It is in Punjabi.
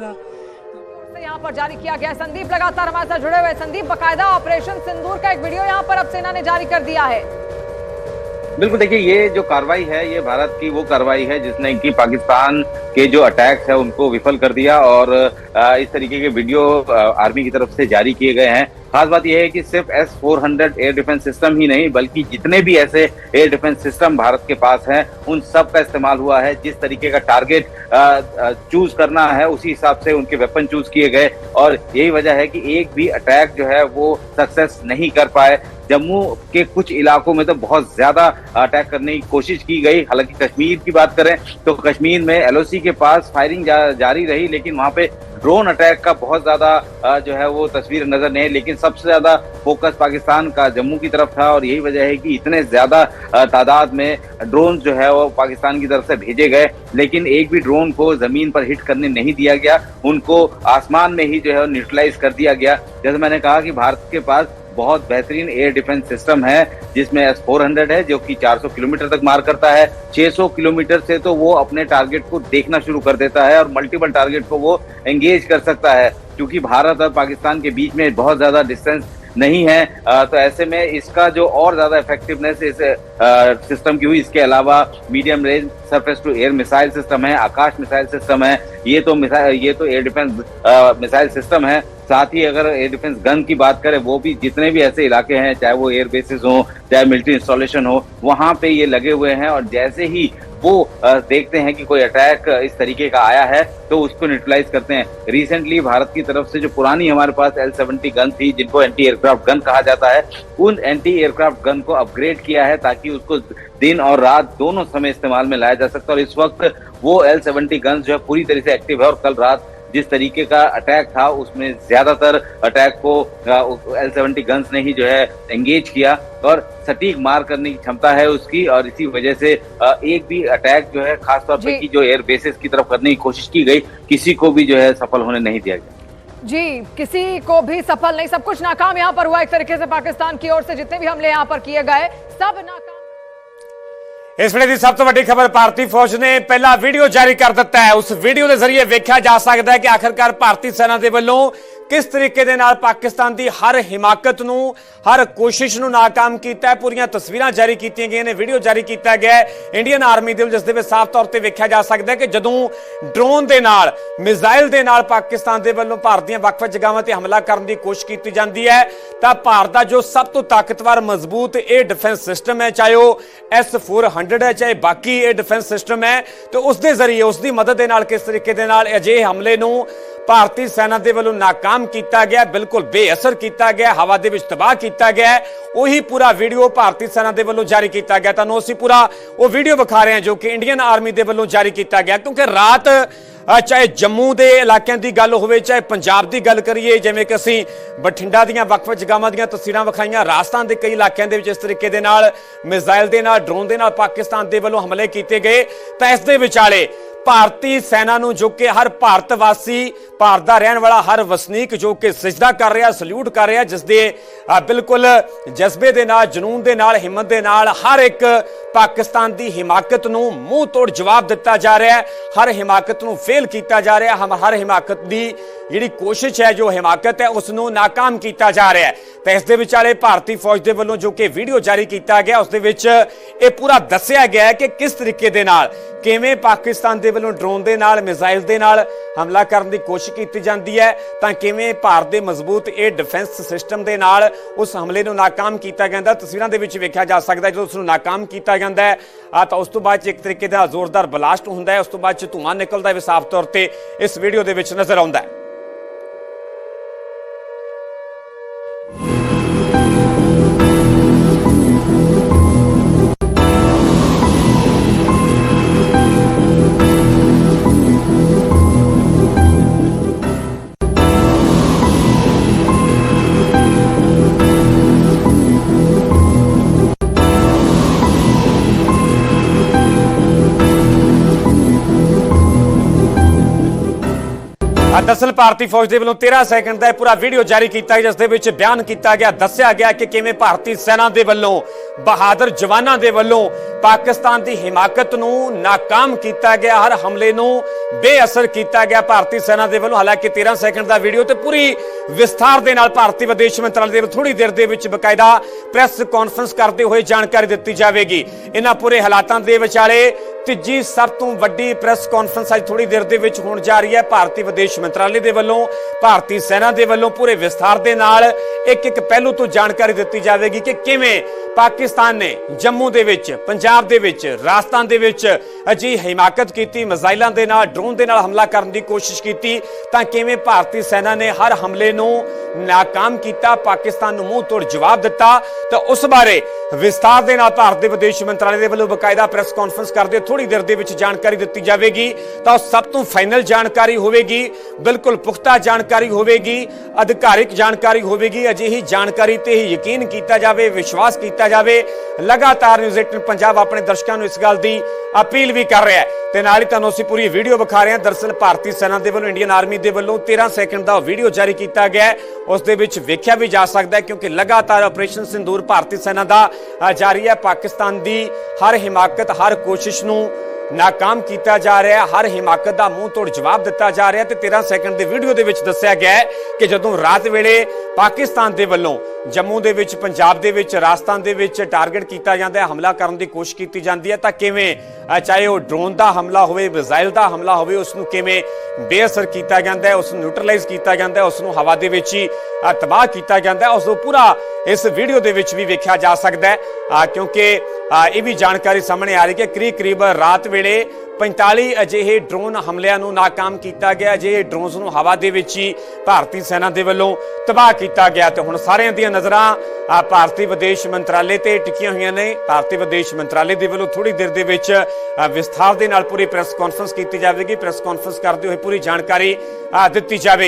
से यहाँ पर जारी किया गया है। संदीप लगातार हमारे साथ जुड़े हुए हैं। संदीप बकायदा ऑपरेशन सिंदूर का एक वीडियो यहाँ पर अब सेना ने जारी कर दिया है बिल्कुल, देखिए, ये जो कार्रवाई है, ये भारत की वो कार्रवाई है जिसने कि पाकिस्तान के जो अटैक्स है, उनको विफल कर दिया और इस तरीके के वीडियो आर्मी की तरफ़ से जारी किए गए हैं। खास बात यह है कि सिर्फ़ S four hundred air defence system ही नहीं, बल्कि जितने भी ऐसे एयर डिफेंस सिस्टम भारत के पास हैं, उन सब का इस्तेमाल हुआ है। जिस तरीके का टारगेट चूज़ करना है, उसी हिसाब से उनके वेपन चूज़ किए गए। और यही वजह है कि एक भी अटैक जो है, वो सक्सेस नहीं कर पाए। जम्मू के कुछ इलाकों में तो बहुत ज़्यादा अटैक करने की कोशिश की गई। हालाँकि कश्मीर की बात करें तो कश्मीर में एलओसी के पास फायरिंग जा, जारी रही लेकिन वहाँ पे ड्रोन अटैक का बहुत ज़्यादा जो है वो तस्वीर नज़र नहीं लेकिन सबसे ज़्यादा फोकस पाकिस्तान का जम्मू की तरफ़ था और यही वजह है कि इतने ज़्यादा तादाद में ड्रोन जो है वो पाकिस्तान की तरफ़ से भेजे गए। लेकिन एक भी ड्रोन को ज़मीन पर हिट करने नहीं दिया गया। उनको आसमान में ही जो है न्यूट्रलाइज कर दिया गया। जैसे मैंने कहा कि भारत के पास बहुत बेहतरीन एयर डिफेंस सिस्टम है, जिसमें एस फोर हंड्रेड है, जो कि 400 किलोमीटर तक मार करता है। 600 किलोमीटर से तो वो अपने टारगेट को देखना शुरू कर देता है और मल्टीपल टारगेट को वो एंगेज कर सकता है, क्योंकि भारत और पाकिस्तान के बीच में बहुत ज़्यादा डिस्टेंस नहीं है। तो ऐसे में इसका जो और ज़्यादा इफेक्टिवनेस इस सिस्टम की हुई, इसके अलावा medium range surface to air missile system है, आकाश मिसाइल सिस्टम है। ये तो मिसाइल ये तो एयर डिफेंस मिसाइल सिस्टम है। साथ ही अगर एयर डिफेंस गन की बात करें, वो भी जितने भी ऐसे इलाके हैं, चाहे वो एयर बेसिस हो, चाहे मिलिट्री इंस्टॉलेशन हो, वहाँ पे ये लगे हुए हैं और जैसे ही वो देखते हैं कि कोई अटैक इस तरीके का आया है तो उसको न्यूट्रलाइज करते हैं। रिसेंटली भारत की तरफ़ से जो पुरानी हमारे पास एल सेवेंटी गन थी, जिनको एंटी एयरक्राफ्ट गन कहा जाता है, उन एंटी एयरक्राफ्ट गन को अपग्रेड किया है ताकि उसको दिन और रात दोनों समय इस्तेमाल में लाया जा सकता है। और इस वक्त वो एल सेवेंटी गन जो है पूरी तरह से एक्टिव है और कल रात जिस तरीके का अटैक था उसमें ज़्यादातर अटैक को एल सेवेंटी गन्स ने ही जो है एंगेज किया और सटीक मार करने की क्षमता है उसकी और इसी वजह से एक भी अटैक जो है खासतौर पे जी। की जो एयर बेसिस की तरफ़ करने की कोशिश की गई किसी को भी जो है सफल होने नहीं दिया गया। जी किसी को भी सफल नहीं सब कुछ नाकाम यहाँ पर हुआ। एक तरीके से पाकिस्तान की ओर से जितने भी हमले यहाँ पर किए गए सब नाकाम। ਇਸ ਵੇਲੇ ਦੀ ਸਭ ਤੋਂ ਵੱਡੀ ਖਬਰ ਭਾਰਤੀ ਫੌਜ ਨੇ ਪਹਿਲਾ ਵੀਡੀਓ ਜਾਰੀ ਕਰ ਦਿੱਤਾ ਹੈ। ਉਸ ਵੀਡੀਓ ਦੇ ਜ਼ਰੀਏ ਵੇਖਿਆ ਜਾ ਸਕਦਾ ਹੈ ਕਿ ਆਖਰਕਾਰ ਭਾਰਤੀ ਸੈਨਾ ਦੇ ਵੱਲੋਂ ਕਿਸ ਤਰੀਕੇ ਦੇ ਨਾਲ ਪਾਕਿਸਤਾਨ ਦੀ ਹਰ ਹਿਮਾਕਤ ਨੂੰ, ਹਰ ਕੋਸ਼ਿਸ਼ ਨੂੰ ਨਾਕਾਮ ਕੀਤਾ ਹੈ? ਪੂਰੀਆਂ ਤਸਵੀਰਾਂ ਜਾਰੀ ਕੀਤੀਆਂ ਗਈਆਂ ਨੇ, ਵੀਡੀਓ ਜਾਰੀ ਕੀਤਾ ਗਿਆ ਹੈ। ਇੰਡੀਅਨ ਆਰਮੀ ਦੇ ਜਿਸ ਦੇ ਵਿੱਚ ਸਾਫ਼ ਤੌਰ ਤੇ ਵੇਖਿਆ ਜਾ ਸਕਦਾ ਹੈ ਕਿ ਜਦੋਂ ਡਰੋਨ ਦੇ ਨਾਲ ਮਿਜ਼ਾਈਲ ਦੇ ਨਾਲ ਪਾਕਿਸਤਾਨ ਦੇ ਵੱਲੋਂ ਭਾਰਤ ਦੀਆਂ ਵੱਖ-ਵੱਖ ਜਗ੍ਹਾਵਾਂ ਤੇ ਹਮਲਾ ਕਰਨ ਦੀ ਕੋਸ਼ਿਸ਼ ਕੀਤੀ ਜਾਂਦੀ ਹੈ, ਤਾਂ ਭਾਰਤ ਦਾ ਜੋ ਸਭ ਤੋਂ ਤਾਕਤਵਰ ਮਜ਼ਬੂਤ ਇਹ ਡਿਫੈਂਸ ਸਿਸਟਮ ਹੈ, ਚਾਹੇ ਉਹ S400 ਹੈ, ਚਾਹੇ ਬਾਕੀ ਇਹ ਡਿਫੈਂਸ ਸਿਸਟਮ ਹੈ, ਤੇ ਉਸ ਦੇ ਜ਼ਰੀਏ ਉਸ ਦੀ ਮਦਦ ਦੇ ਨਾਲ ਕਿਸ ਤਰੀਕੇ ਦੇ ਨਾਲ ਅਜਿਹੇ ਹਮਲੇ ਨੂੰ ਭਾਰਤੀ ਸੈਨਾ ਦੇ ਵੱਲੋਂ ਨਾਕਾਮ ਕੀਤਾ ਗਿਆ, ਬਿਲਕੁਲ ਬੇਅਸਰ ਕੀਤਾ ਗਿਆ, ਹਵਾ ਦੇ ਵਿੱਚ ਤਬਾਹ ਕੀਤਾ ਗਿਆ ਉਹੀ ਪੂਰਾ ਵੀਡੀਓ ਭਾਰਤੀ ਸੈਨਾ ਦੇ ਵੱਲੋਂ ਜਾਰੀ ਕੀਤਾ ਗਿਆ। ਤੁਹਾਨੂੰ ਅਸੀਂ ਪੂਰਾ ਉਹ ਵੀਡੀਓ ਵਿਖਾ ਰਹੇ ਹਾਂ ਜੋ ਕਿ ਇੰਡੀਅਨ ਆਰਮੀ ਦੇ ਵੱਲੋਂ ਜਾਰੀ ਕੀਤਾ ਗਿਆ। ਕਿਉਂਕਿ ਰਾਤ ਚਾਹੇ ਜੰਮੂ ਦੇ ਇਲਾਕਿਆਂ ਦੀ ਗੱਲ ਹੋਵੇ, ਚਾਹੇ ਪੰਜਾਬ ਦੀ ਗੱਲ ਕਰੀਏ, ਜਿਵੇਂ ਕਿ ਅਸੀਂ ਬਠਿੰਡਾ ਦੀਆਂ ਵੱਖ-ਵੱਖ ਜਗ੍ਹਾਵਾਂ ਦੀਆਂ ਤਸਵੀਰਾਂ ਵਿਖਾਈਆਂ, ਰਾਜਸਥਾਨ ਦੇ ਕਈ ਇਲਾਕਿਆਂ ਦੇ ਵਿੱਚ ਇਸ ਤਰੀਕੇ ਦੇ ਨਾਲ ਮਿਜ਼ਾਈਲ ਦੇ ਨਾਲ, ਡਰੋਨ ਦੇ ਨਾਲ ਪਾਕਿਸਤਾਨ ਦੇ ਵੱਲੋਂ ਹਮਲੇ ਕੀਤੇ ਗਏ। ਤਾਂ ਇਸ ਦੇ ਵਿਚਾਲੇ ਭਾਰਤੀ ਸੈਨਾ ਨੂੰ ਜੋ ਕਿ ਹਰ ਭਾਰਤ ਵਾਸੀ ਭਾਰਤ ਦਾ ਰਹਿਣ ਵਾਲਾ ਹਰ ਵਸਨੀਕ ਜੋ ਕਿ ਸਜਦਾ ਕਰ ਰਿਹਾ, ਸਲੂਟ ਕਰ ਰਿਹਾ ਜਿਸ ਦੇ ਬਿਲਕੁਲ ਜਜ਼ਬੇ ਦੇ ਨਾਲ, ਜਨੂਨ ਦੇ ਨਾਲ, ਹਿੰਮਤ ਦੇ ਨਾਲ ਹਰ ਇੱਕ ਪਾਕਿਸਤਾਨ ਦੀ ਹਿਮਾਕਤ ਨੂੰ ਮੂੰਹ ਤੋੜ ਜਵਾਬ ਦਿੱਤਾ ਜਾ ਰਿਹਾ ਹੈ। ਹਰ ਹਿਮਾਕਤ ਨੂੰ ਫੇਲ ਕੀਤਾ ਜਾ ਰਿਹਾ ਹਮ, ਹਰ ਹਿਮਾਕਤ ਦੀ ਜਿਹੜੀ ਕੋਸ਼ਿਸ਼ ਹੈ, ਜੋ ਹਿਮਾਕਤ ਹੈ, ਉਸ ਨੂੰ ਨਾਕਾਮ ਕੀਤਾ ਜਾ ਰਿਹਾ ਹੈ। ਤਾਂ ਇਸ ਦੇ ਵਿਚਾਲੇ ਭਾਰਤੀ ਫੌਜ ਦੇ ਵੱਲੋਂ ਜੋ ਕਿ ਵੀਡੀਓ ਜਾਰੀ ਕੀਤਾ ਗਿਆ, ਉਸ ਦੇ ਵਿੱਚ ਇਹ ਪੂਰਾ ਦੱਸਿਆ ਗਿਆ ਹੈ ਕਿ ਕਿਸ ਤਰੀਕੇ ਦੇ ਨਾਲ, ਕਿਵੇਂ ਪਾਕਿਸਤਾਨ ਦੇ ਵੱਲੋਂ ਡਰੋਨ ਦੇ ਨਾਲ, ਮਿਜ਼ਾਈਲ ਦੇ ਨਾਲ ਹਮਲਾ ਕਰਨ ਦੀ ਕੋਸ਼ਿਸ਼ ਕੀਤੀ ਜਾਂਦੀ ਹੈ, ਤਾਂ ਕਿਵੇਂ ਭਾਰਤ ਦੇ ਮਜ਼ਬੂਤ ਇਹ ਡਿਫੈਂਸ ਸਿਸਟਮ ਦੇ ਨਾਲ ਉਸ ਹਮਲੇ ਨੂੰ ਨਾਕਾਮ ਕੀਤਾ ਜਾਂਦਾ, ਤਸਵੀਰਾਂ ਦੇ ਵਿੱਚ ਵੇਖਿਆ ਜਾ ਸਕਦਾ ਜਦੋਂ ਉਸ ਨੂੰ ਨਾਕਾਮ ਕੀਤਾ ਜਾਂਦਾ ਹੈ ਆ ਤਾਂ ਉਸ ਤੋਂ ਬਾਅਦ 'ਚ ਇੱਕ ਤਰੀਕੇ ਦਾ ਜ਼ੋਰਦਾਰ ਬਲਾਸਟ ਹੁੰਦਾ ਹੈ, ਉਸ ਤੋਂ ਬਾਅਦ 'ਚ ਧੂੰਆਂ ਨਿਕਲਦਾ ਹੈ, ਵੀ ਸਾਫ਼ ਤੌਰ ਤੇ ਇਸ ਵੀਡੀਓ ਦੇ ਵਿੱਚ ਨਜ਼ਰ ਆਉਂਦਾ ਹੈ। ਆ ਭਾਰਤੀ ਫੌਜ ਦੇ ਵੱਲੋਂ 13 ਸੈਕਿੰਡ ਦਾ ਇਹ ਪੂਰਾ ਵੀਡੀਓ ਜਾਰੀ ਕੀਤਾ ਗਿਆ, ਜਿਸ ਦੇ ਵਿੱਚ ਬਿਆਨ ਕੀਤਾ ਗਿਆ, ਦੱਸਿਆ ਗਿਆ ਕਿ ਕਿਵੇਂ ਭਾਰਤੀ ਸੈਨਾ ਦੇ ਵੱਲੋਂ, ਬਹਾਦਰ ਜਵਾਨਾਂ ਦੇ ਵੱਲੋਂ ਪਾਕਿਸਤਾਨ ਦੀ ਹਿਮਾਕਤ ਨੂੰ ਨਾਕਾਮ ਕੀਤਾ ਗਿਆ, ਹਰ ਹਮਲੇ ਨੂੰ ਬੇਅਸਰ ਕੀਤਾ ਗਿਆ ਭਾਰਤੀ ਸੈਨਾ ਦੇ ਵੱਲੋਂ। ਹਾਲਾਂਕਿ 13 ਸੈਕਿੰਡ ਦਾ ਵੀਡੀਓ ਤੇ ਪੂਰੀ ਵਿਸਥਾਰ ਦੇ ਨਾਲ ਭਾਰਤੀ ਵਿਦੇਸ਼ ਮੰਤਰਾਲੇ ਦੇ ਵੱਲੋਂ ਥੋੜੀ ਦੇਰ ਦੇ ਵਿੱਚ ਬਕਾਇਦਾ ਪ੍ਰੈਸ ਕਾਨਫਰੰਸ ਕਰਦੇ ਹੋਏ ਜਾਣਕਾਰੀ ਦਿੱਤੀ ਜਾਵੇਗੀ। ਇਹਨਾਂ ਪੂਰੇ ਹਾਲਾਤਾਂ ਦੇ ਵਿਚਾਲੇ ਤੀਜੀ ਸਭ ਤੋਂ ਵੱਡੀ ਪ੍ਰੈਸ ਕਾਨਫਰੰਸ ਅੱਜ ਥੋੜੀ ਦੇਰ ਦੇ ਵਿੱਚ ਹੋਣ ਜਾ ਰਹੀ ਹੈ। ਭਾਰਤੀ ਵਿਦੇਸ਼ ਮੰਤਰਾਲੇ ਦੇ ਵੱਲੋਂ, ਭਾਰਤੀ ਸੈਨਾ ਦੇ ਵੱਲੋਂ ਪੂਰੇ ਵਿਸਥਾਰ ਦੇ ਨਾਲ ਇੱਕ ਇੱਕ ਪਹਿਲੂ ਤੋਂ ਜਾਣਕਾਰੀ ਦਿੱਤੀ ਜਾਵੇਗੀ ਕਿ ਕਿਵੇਂ ਪਾਕਿਸਤਾਨ ਨੇ ਜੰਮੂ ਦੇ ਵਿੱਚ, ਪੰਜਾਬ ਦੇ ਵਿੱਚ, ਰਾਜਸਥਾਨ ਦੇ ਵਿੱਚ ਅਜੀ ਹਿਮਾਕਤ ਕੀਤੀ, ਮਿਜ਼ਾਈਲਾਂ ਦੇ ਨਾਲ, ਡਰੋਨ ਦੇ ਨਾਲ ਹਮਲਾ ਕਰਨ ਦੀ ਕੋਸ਼ਿਸ਼ ਕੀਤੀ। ਤਾਂ ਕਿਵੇਂ ਭਾਰਤੀ ਸੈਨਾ ਨੇ ਹਰ ਹਮਲੇ ਨੂੰ ਨਾਕਾਮ ਕੀਤਾ, ਪਾਕਿਸਤਾਨ ਨੂੰ ਮੂੰਹ ਤੋੜ ਜਵਾਬ ਦਿੱਤਾ। ਤਾਂ ਉਸ ਬਾਰੇ ਵਿਸਥਾਰ ਦੇ ਨਾਲ ਭਾਰਤ ਦੇ ਵਿਦੇਸ਼ ਮੰਤਰਾਲੇ ਦੇ ਵੱਲੋਂ ਬਕਾਇਦਾ ਪ੍ਰੈਸ ਕਾਨਫਰੰਸ ਕਰਦੇ ਥੋੜੀ ਦੇਰ ਦੇ ਵਿੱਚ ਜਾਣਕਾਰੀ ਦਿੱਤੀ ਜਾਵੇਗੀ, ਤਾਂ ਉਹ ਸਭ ਤੋਂ ਫਾਈਨਲ ਜਾਣਕਾਰੀ ਹੋਵੇਗੀ, ਬਿਲਕੁਲ ਪੁਖਤਾ ਜਾਣਕਾਰੀ ਹੋਵੇਗੀ, ਅਧਿਕਾਰਿਕ ਜਾਣਕਾਰੀ ਹੋਵੇਗੀ, ਅਜਿਹੀ ਜਾਣਕਾਰੀ ਤੇ ਹੀ ਯਕੀਨ ਕੀਤਾ ਜਾਵੇ, ਵਿਸ਼ਵਾਸ ਕੀਤਾ ਜਾਵੇ। ਲਗਾਤਾਰ ਨਿਊਜ਼ 18 ਪੰਜਾਬ ਆਪਣੇ ਦਰਸ਼ਕਾਂ ਨੂੰ ਇਸ ਗੱਲ ਦੀ ਅਪੀਲ ਵੀ ਕਰ ਰਿਹਾ ਹੈ ਤੇ ਨਾਲ ਹੀ ਤੁਹਾਨੂੰ ਅਸੀਂ ਪੂਰੀ ਵੀਡੀਓ ਵਿਖਾ ਰਹੇ ਹਾਂ। ਦਰਸਲ ਭਾਰਤੀ ਸੈਨਾ ਦੇ ਵੱਲੋਂ ਇੰਡੀਅਨ ਆਰਮੀ ਦੇ ਵੱਲੋਂ 13 ਸੈਕਿੰਡ ਦਾ ਵੀਡੀਓ ਜਾਰੀ ਕੀਤਾ ਗਿਆ ਹੈ। ਉਸ ਦੇ ਵਿੱਚ ਵੇਖਿਆ ਵੀ ਜਾ ਸਕਦਾ ਹੈ ਕਿਉਂਕਿ ਲਗਾਤਾਰ ਆਪਰੇਸ਼ਨ ਸਿੰਦੂਰ ਭਾਰਤੀ ਸੈਨਾ ਦਾ ਜਾਰੀ ਹੈ। ਪਾਕਿਸਤਾਨ ਦੀ ਹਰ ਹਿਮਾਕਤ, ਹਰ ਕੋਸ਼ਿਸ਼ ਨੂੰ Богу ਨਾਕਾਮ ਕੀਤਾ ਜਾ ਰਿਹਾ, ਹਰ ਹਿਮਾਕਤ ਦਾ ਮੂੰਹ ਤੋੜ ਜਵਾਬ ਦਿੱਤਾ ਜਾ ਰਿਹਾ ਹੈ ਤੇ 13 ਸੈਕਿੰਡ ਦੇ ਵੀਡੀਓ ਦੇ ਵਿੱਚ ਦੱਸਿਆ ਗਿਆ ਕਿ ਜਦੋਂ ਰਾਤ ਵੇਲੇ ਪਾਕਿਸਤਾਨ ਦੇ ਵੱਲੋਂ ਜੰਮੂ ਦੇ ਵਿੱਚ, ਪੰਜਾਬ ਦੇ ਵਿੱਚ, ਰਾਜਸਥਾਨ ਦੇ ਵਿੱਚ ਟਾਰਗੇਟ ਕੀਤਾ ਜਾਂਦਾ ਹੈ, ਹਮਲਾ ਕਰਨ ਦੀ ਕੋਸ਼ਿਸ਼ ਕੀਤੀ ਜਾਂਦੀ ਹੈ, ਤਾਂ ਕਿਵੇਂ ਚਾਹੇ ਉਹ ਡਰੋਨ ਦਾ ਹਮਲਾ ਹੋਵੇ, ਮਿਜ਼ਾਈਲ ਦਾ ਹਮਲਾ ਹੋਵੇ ਉਸ ਨੂੰ ਕਿਵੇਂ ਬੇਅਸਰ ਕੀਤਾ ਜਾਂਦਾ ਹੈ ਉਸ ਨੂੰ ਨਿਊਟਰਲਾਈਜ਼ ਕੀਤਾ ਜਾਂਦਾ ਹੈ ਉਸ ਨੂੰ ਹਵਾ ਦੇ ਵਿੱਚ ਹੀ ਤਬਾਹ ਕੀਤਾ ਜਾਂਦਾ ਹੈ ਉਸ ਨੂੰ ਪੂਰਾ ਇਸ ਵੀਡੀਓ ਦੇ ਵਿੱਚ ਵੀ ਵੇਖਿਆ ਜਾ ਸਕਦਾ ਹੈ। ਕਿਉਂਕਿ ਇਹ ਵੀ ਜਾਣਕਾਰੀ ਸਾਹਮਣੇ ਆ ਰਹੀ ਹੈ ਕਿ ਕਰੀਬ ਕਰੀਬ ਰਾਤ ਵੇਲੇ 45 ਅਜਿਹੇ ਡਰੋਨ ਹਮਲਿਆਂ ਨੂੰ ਨਾਕਾਮ ਕੀਤਾ ਗਿਆ ਅਜਿਹੇ ਡਰੋਨਸ ਨੂੰ ਹਵਾ ਦੇ ਵਿੱਚ ਹੀ ਭਾਰਤੀ ਸੈਨਾ ਦੇ ਵੱਲੋਂ ਤਬਾਹ ਕੀਤਾ ਗਿਆ, ਤੇ ਹੁਣ ਸਾਰਿਆਂ ਦੀਆਂ ਨਜ਼ਰਾਂ ਭਾਰਤੀ ਵਿਦੇਸ਼ ਮੰਤਰਾਲੇ ਤੇ ਟਿਕੀਆਂ ਹੋਈਆਂ ਨੇ। ਭਾਰਤੀ ਵਿਦੇਸ਼ ਮੰਤਰਾਲੇ ਦੇ ਵੱਲੋਂ ਥੋੜੀ ਦੇਰ ਦੇ ਵਿੱਚ ਵਿਸਥਾਰ ਦੇ ਨਾਲ ਪੂਰੀ ਪ੍ਰੈਸ ਕਾਨਫਰੰਸ ਕੀਤੀ ਜਾਵੇਗੀ। ਪ੍ਰੈਸ ਕਾਨਫਰੰਸ ਕਰਦੇ ਹੋਏ ਪੂਰੀ ਜਾਣਕਾਰੀ ਦਿੱਤੀ ਜਾਵੇਗੀ।